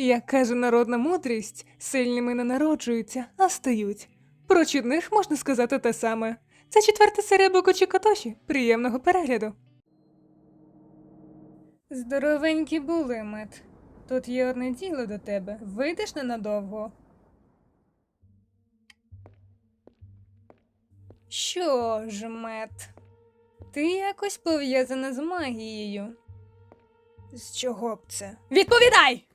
Як каже народна мудрість, сильними не народжуються, а стають. Про чудних можна сказати те саме. Це четверта серія Бокочі Катоші. Приємного перегляду. Здоровенькі були, мед. Тут є одне діло до тебе. Вийдеш ненадовго. Що ж, мед? Ти якось пов'язана з магією. З чого б це? Відповідай!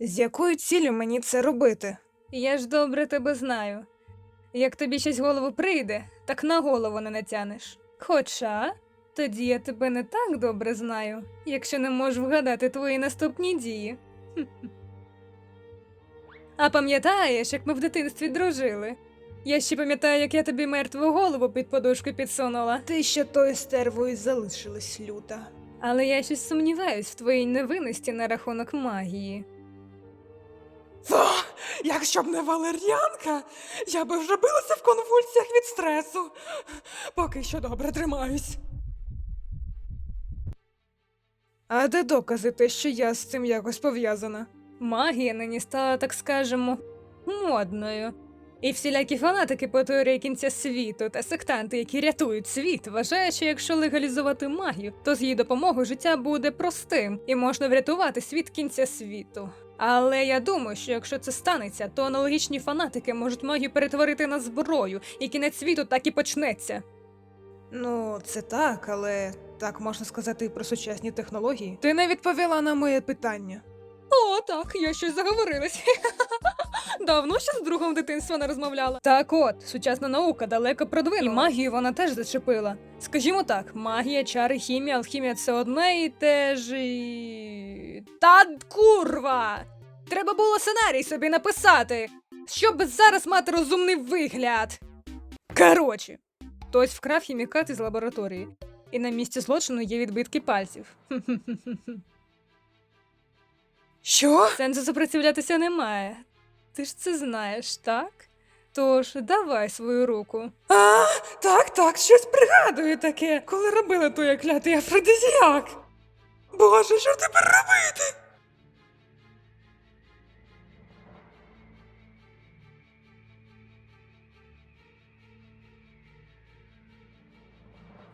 З якою ціллю мені це робити? Я ж добре тебе знаю. Як тобі щось в голову прийде, так на голову не натянеш. Хоча тоді я тебе не так добре знаю, якщо не можу вгадати твої наступні дії. А пам'ятаєш, як ми в дитинстві дружили? Я ще пам'ятаю, як я тобі мертву голову під подушку підсунула. Ти ще тою стервою залишилась люта. Але я щось сумніваюсь в твоїй невинності на рахунок магії. Фу, якщо б не валер'янка, я би вже билася в конвульсіях від стресу. Поки що добре тримаюсь. А де докази те, що я з цим якось пов'язана? Магія нині стала, так скажемо, модною. І всілякі фанатики по теорії кінця світу та сектанти, які рятують світ, вважають, що якщо легалізувати магію, то з її допомогою життя буде простим і можна врятувати світ кінця світу. Але я думаю, що якщо це станеться, то аналогічні фанатики можуть магію перетворити на зброю, і кінець світу так і почнеться. Ну, це так, але так можна сказати і про сучасні технології. Ти не відповіла на моє питання. О, так, я щось заговорилась. Давно ще з другом дитинства не розмовляла. Так от, сучасна наука далеко продвинула. І магію вона теж зачепила. Скажімо так, магія, чари, хімія, алхімія це одне і те ж. І... Та курва! Треба було сценарій собі написати, щоб зараз мати розумний вигляд. Короче, хтось вкрав хімікат із лабораторії, і на місці злочину є відбитки пальців. Що? Сенсу супротивлятися немає. Ти ж це знаєш, так? Тож давай свою руку. А, так, так, щось пригадую таке, коли робили той клятий афродизіак. Боже, що тепер робити?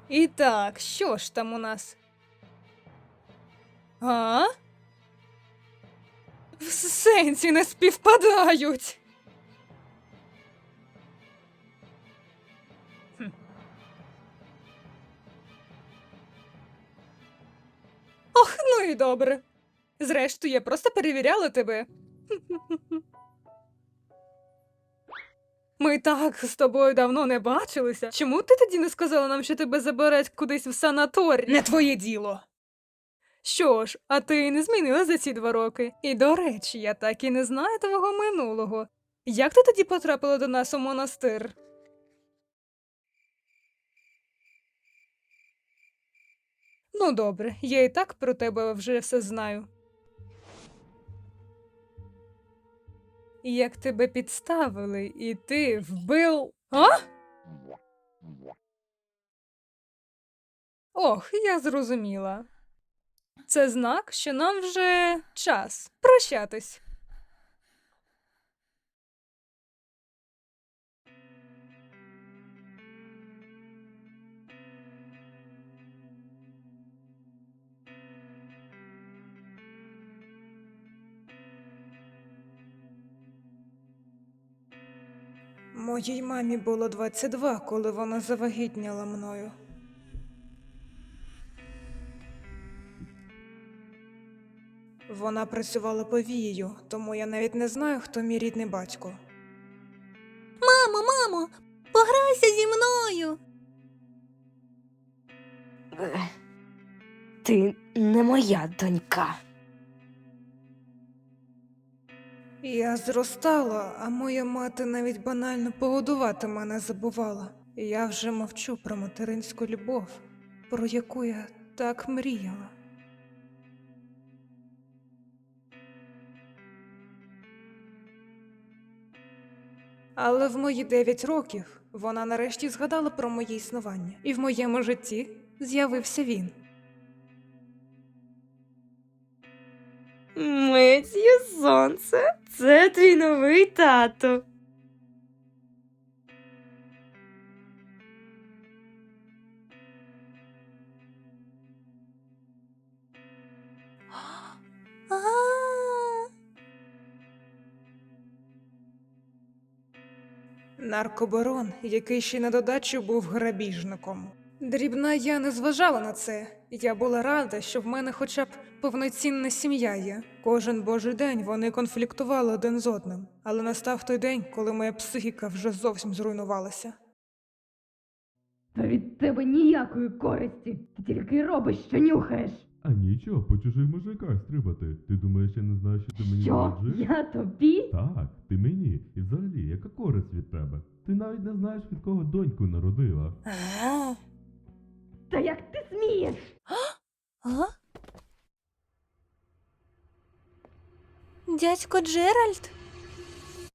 І так, що ж там у нас? А? В сенсі не співпадають. Хм. Ох, ну і добре. Зрештою, я просто перевіряла тебе. Ми так з тобою давно не бачилися. Чому ти тоді не сказала нам, що тебе заберуть кудись в санаторій? Не твоє діло. Що ж, а ти не змінила за ці два роки. І до речі, я так і не знаю твого минулого. Як ти тоді потрапила до нас у монастир? Ну, добре, я і так про тебе вже все знаю. Як тебе підставили, і ти вбив. А? Ох, я зрозуміла. Це знак, що нам вже час прощатись. Моїй мамі було 22, коли вона завагітняла мною. Вона працювала повією, тому я навіть не знаю, хто мій рідний батько. Мамо, мамо, пограйся зі мною. Ти не моя донька. Я зростала, а моя мати навіть банально погодувати мене забувала. Я вже мовчу про материнську любов, про яку я так мріяла. Але в мої дев'ять років вона нарешті згадала про моє існування, і в моєму житті з'явився він. Митю сонце, це твій новий тато. Наркобарон, який ще на додачу був грабіжником. Дрібна я не зважала на це. Я була рада, що в мене хоча б повноцінна сім'я є. Кожен божий день вони конфліктували один з одним, але настав той день, коли моя психіка вже зовсім зруйнувалася. Та від тебе ніякої користі. Ти тільки робиш, що нюхаєш. А нічого, по чужих мужиках стрибати. Ти думаєш, я не знаю, що ти мені Що? нараджуєш? Я тобі? Так, ти мені. І взагалі, яка користь від тебе? Ти навіть не знаєш, від кого доньку народила. Та як ти смієш? а? Дядько Джеральд?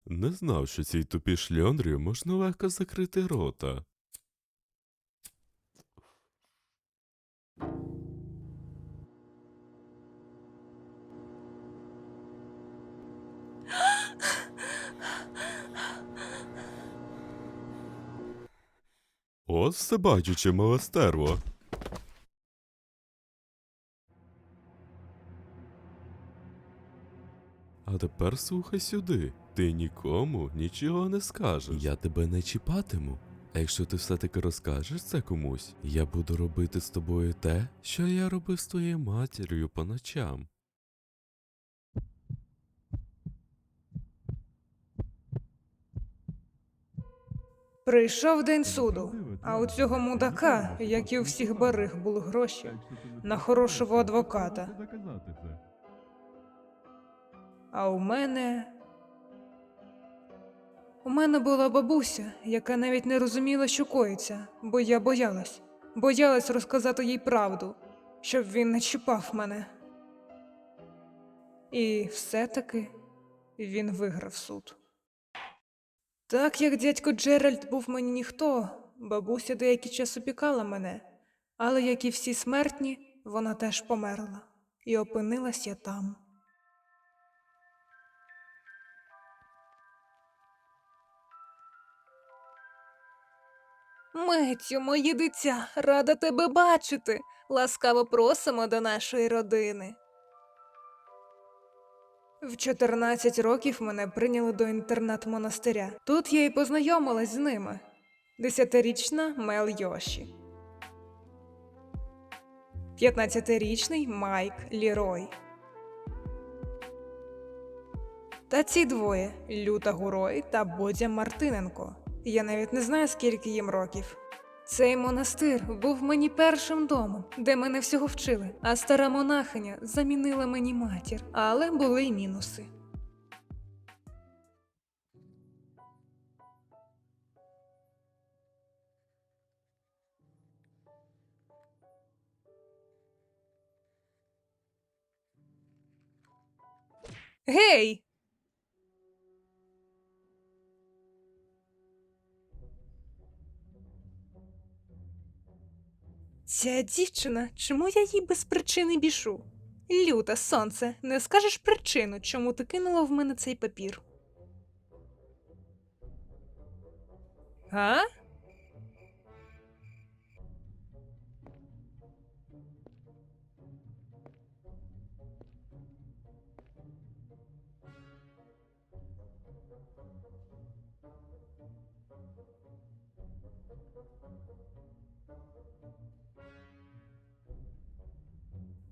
Не знав, що цій тупій шльондрі можна легко закрити рота. Ось все бачуче мале стерво. А тепер слухай сюди. Ти нікому нічого не скажеш. Я тебе не чіпатиму. А якщо ти все-таки розкажеш це комусь, я буду робити з тобою те, що я робив з твоєю матір'ю по ночам. Прийшов день суду, а у цього мудака, як і у всіх барих, були гроші на хорошого адвоката. А у мене. У мене була бабуся, яка навіть не розуміла, що коїться, бо я боялась. Боялась розказати їй правду, щоб він не чіпав мене. І все-таки він виграв суд. Так як дядько Джеральд був мені ніхто, бабуся деякий час опікала мене, але як і всі смертні, вона теж померла, і опинилась я там. Меттю, моє дитя, рада тебе бачити. Ласкаво просимо до нашої родини. В 14 років мене прийняли до інтернат-монастиря. Тут я і познайомилась з ними. Десятирічна Мел Йоші. 15-річний Майк Лірой. Та ці двоє Люта Гурой та Бодя Мартиненко. Я навіть не знаю, скільки їм років. Цей монастир був мені першим домом, де мене всього вчили, а стара монахиня замінила мені матір, але були й мінуси. Гей! Ця дівчина, чому я їй без причини бішу? Люта, сонце, не скажеш причину, чому ти кинула в мене цей папір? А?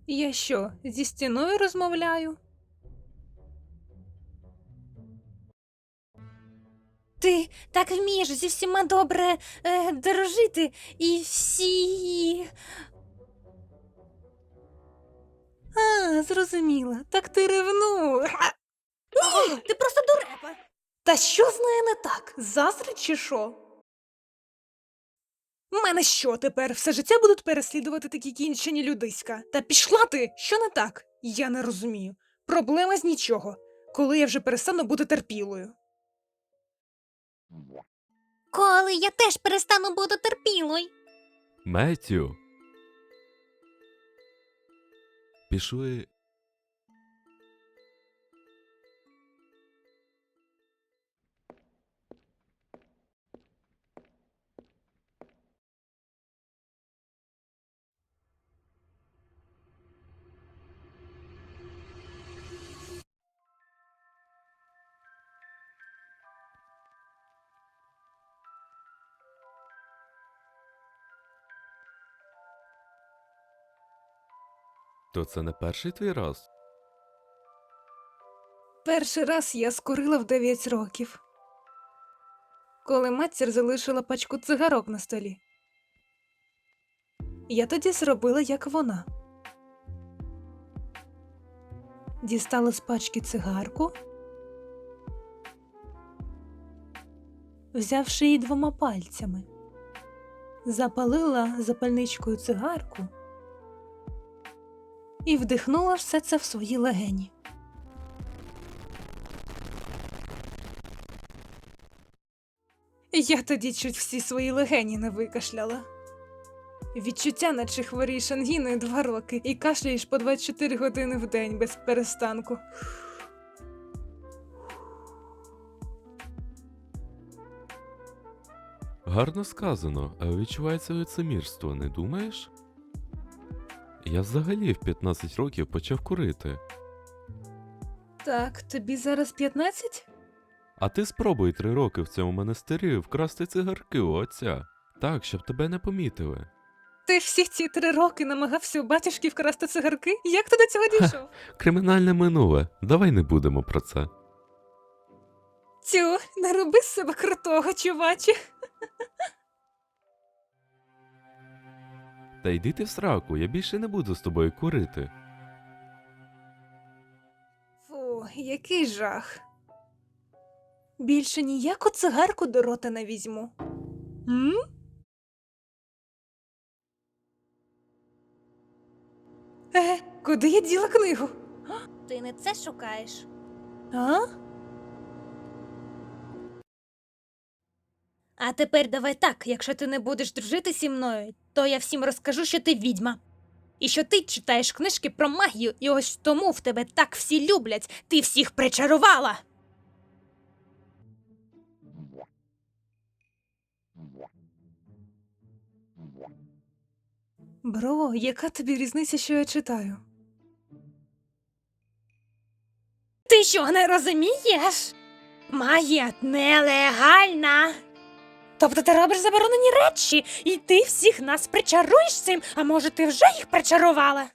Я що, зі стіною розмовляю? Ти так вмієш зі всіма добре е, дружити і всі. А, зрозуміла. Так ти ревну. Ти просто дурепа. Та що з нею не так? Заздрить чи що? Мене що тепер? Все життя будуть переслідувати такі кінчені людиська. Та пішла ти! Що не так? Я не розумію. Проблема з нічого. Коли я вже перестану бути терпілою. Коли я теж перестану бути терпілою. Меттю. Пішли. То це не перший твій раз? Перший раз я скурила в 9 років. Коли матір залишила пачку цигарок на столі. Я тоді зробила, як вона. Дістала з пачки цигарку, взявши її двома пальцями, запалила запальничкою цигарку і вдихнула все це в свої легені. Я тоді чуть всі свої легені не викашляла. Відчуття, наче хворієш ангіною два роки і кашляєш по 24 години в день без перестанку. Гарно сказано, а відчувається лицемірство, не думаєш? Я взагалі в 15 років почав курити. Так, тобі зараз 15? А ти спробуй три роки в цьому монастирі вкрасти цигарки у отця. Так, щоб тебе не помітили. Ти всі ці три роки намагався у батюшки вкрасти цигарки? Як ти до цього дійшов? Кримінальне минуле. Давай не будемо про це. Тю, не роби з себе крутого, чуваче. Та йди ти в сраку, я більше не буду з тобою курити. Фу, який жах. Більше ніяку цигарку до рота не візьму. М? Е, куди я діла книгу? Ти не це шукаєш. А? А тепер давай так, якщо ти не будеш дружити зі мною, то я всім розкажу, що ти відьма. І що ти читаєш книжки про магію, і ось тому в тебе так всі люблять, ти всіх причарувала. Бро, яка тобі різниця, що я читаю? Ти що, не розумієш? Магія нелегальна. Тобто ти робиш заборонені речі, і ти всіх нас причаруєш цим, а може ти вже їх причарувала?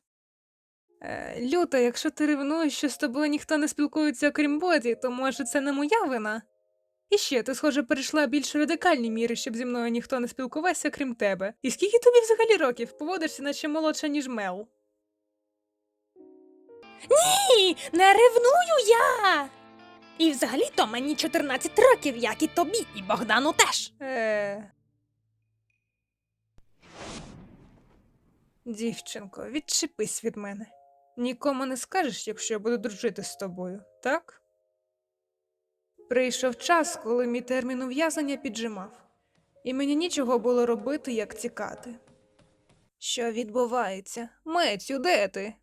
Е, Люта, якщо ти ревнуєш, що з тобою ніхто не спілкується, окрім боді, то може це не моя вина? І ще, ти, схоже, перейшла більш радикальні міри, щоб зі мною ніхто не спілкувався, крім тебе. І скільки тобі взагалі років? Поводишся, наче молодша, ніж Мел. Ні, не ревную я. І взагалі-то мені 14 років, як і тобі, і Богдану теж. Е... Дівчинко, відчепись від мене. Нікому не скажеш, якщо я буду дружити з тобою, так? Прийшов час, коли мій термін ув'язнення піджимав, і мені нічого було робити, як тікати. Що відбувається? Мецю, де ти?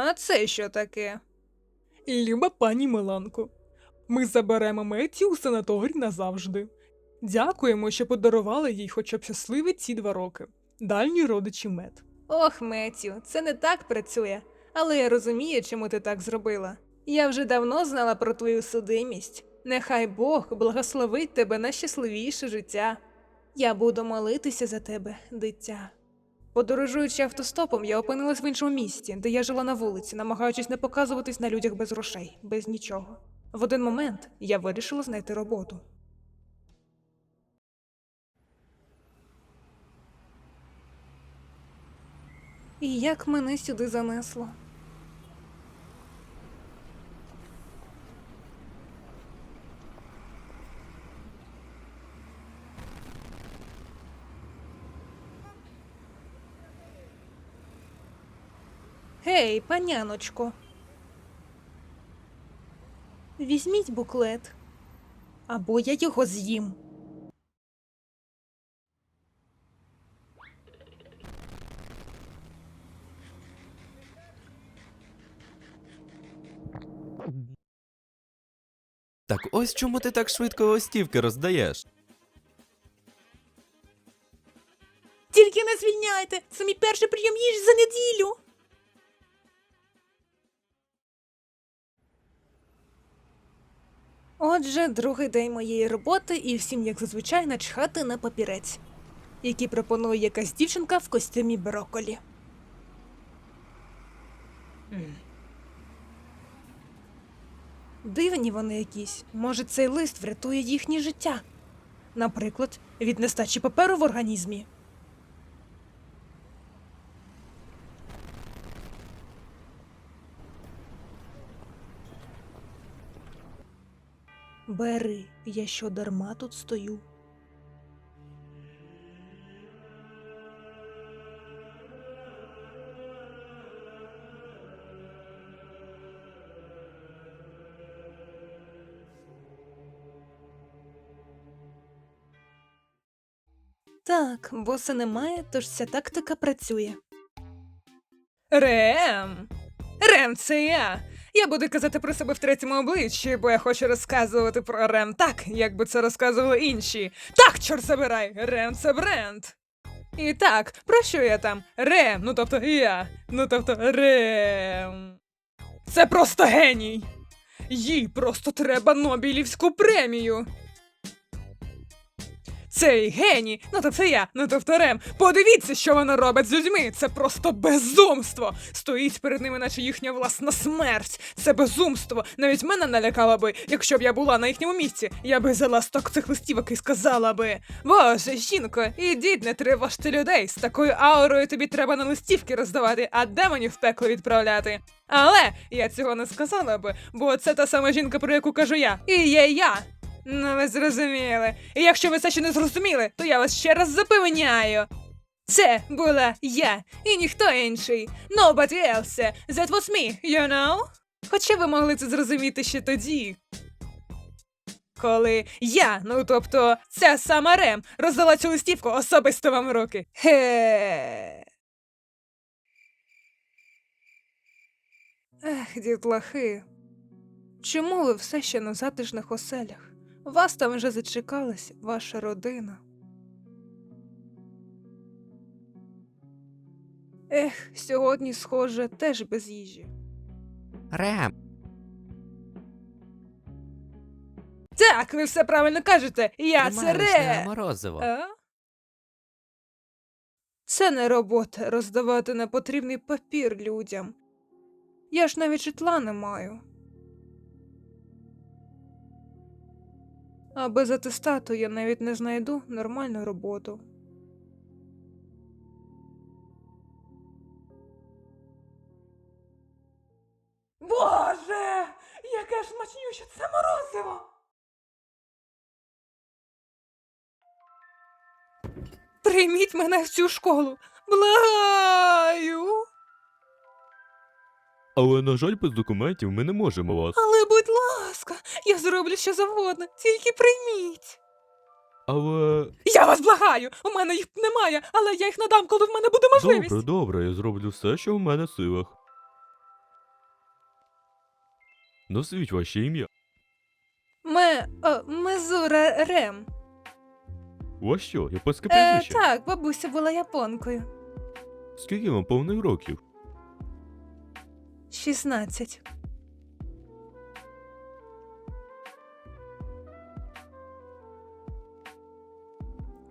А це що таке? Люба пані Миланко, ми заберемо Меті у санаторій назавжди. Дякуємо, що подарували їй хоча б щасливі ці два роки. Дальні родичі Мет. Ох, Меттю, це не так працює, але я розумію, чому ти так зробила. Я вже давно знала про твою судимість. Нехай Бог благословить тебе на щасливіше життя. Я буду молитися за тебе, дитя. Подорожуючи автостопом, я опинилась в іншому місті, де я жила на вулиці, намагаючись не показуватись на людях без грошей, без нічого. В один момент я вирішила знайти роботу. І як мене сюди занесло? Гей, паняночко. Візьміть буклет. Або я його з'їм. Так ось чому ти так швидко листівки роздаєш. Тільки не звільняйте! Це мій перший прийом їжі за неділю. Отже, другий день моєї роботи і всім, як зазвичай, начхати на папірець, який пропонує якась дівчинка в костюмі броколі. Дивні вони якісь. Може, цей лист врятує їхнє життя. Наприклад, від нестачі паперу в організмі. Бери, я що дарма тут стою. Так, боса немає, тож ця тактика працює. Рем! Рем, це я! Я буду казати про себе в третьому обличчі, бо я хочу розказувати про Рем так, як би це розказували інші. Так, чорт забирай! Рем це бренд. І так, про що я там? Рем, ну тобто я. Ну тобто Рем. Це просто геній. Їй просто треба Нобелівську премію. Цей геній, ну тобто я, ну тобто Рем, подивіться, що вона робить з людьми. Це просто безумство. Стоїть перед ними, наче їхня власна смерть. Це безумство. Навіть мене налякало би, якщо б я була на їхньому місці. Я би взяла сток цих листівок і сказала би: Боже, жінко, ідіть, не тривожте людей. З такою аурою тобі треба на листівки роздавати, а демонів в пекло відправляти. Але я цього не сказала би, бо це та сама жінка, про яку кажу я. І є я. Ну, ви зрозуміли. І якщо ви це ще не зрозуміли, то я вас ще раз запевняю. Це була я і ніхто інший. Nobody else. That was me, you know? Хоча ви могли це зрозуміти ще тоді. Коли я, ну тобто, ця сама Рем, роздала цю листівку особисто вам в руки. Хе. Ех, дітлахи. Чому ви все ще на затишних оселях? Вас там вже зачекалась ваша родина. Ех, сьогодні, схоже, теж без їжі. Рем, Так, ви все правильно кажете. Я це ре. морозиво. А? Це не робота роздавати непотрібний папір людям. Я ж навіть житла не маю. А без атестату я навіть не знайду нормальну роботу. Боже, яке ж смачнюще це морозиво! Прийміть мене в цю школу. Благаю. Але, на жаль, без документів ми не можемо вас. Але, будь ласка, я зроблю що завгодно, тільки прийміть. Але. Я вас благаю! У мене їх немає, але я їх надам, коли в мене буде можливість. Добре, добре, я зроблю все, що в мене в силах. Назвіть ваше ім'я. Ме. О, Мезура Рем. У вас що, японське Е, прізвище? так, бабуся була японкою. Скільки вам повних років? 16.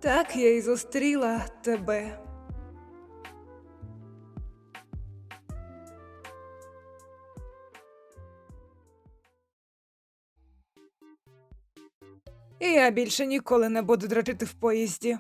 Так я й зустріла тебе. Я більше ніколи не буду дрочити в поїзді.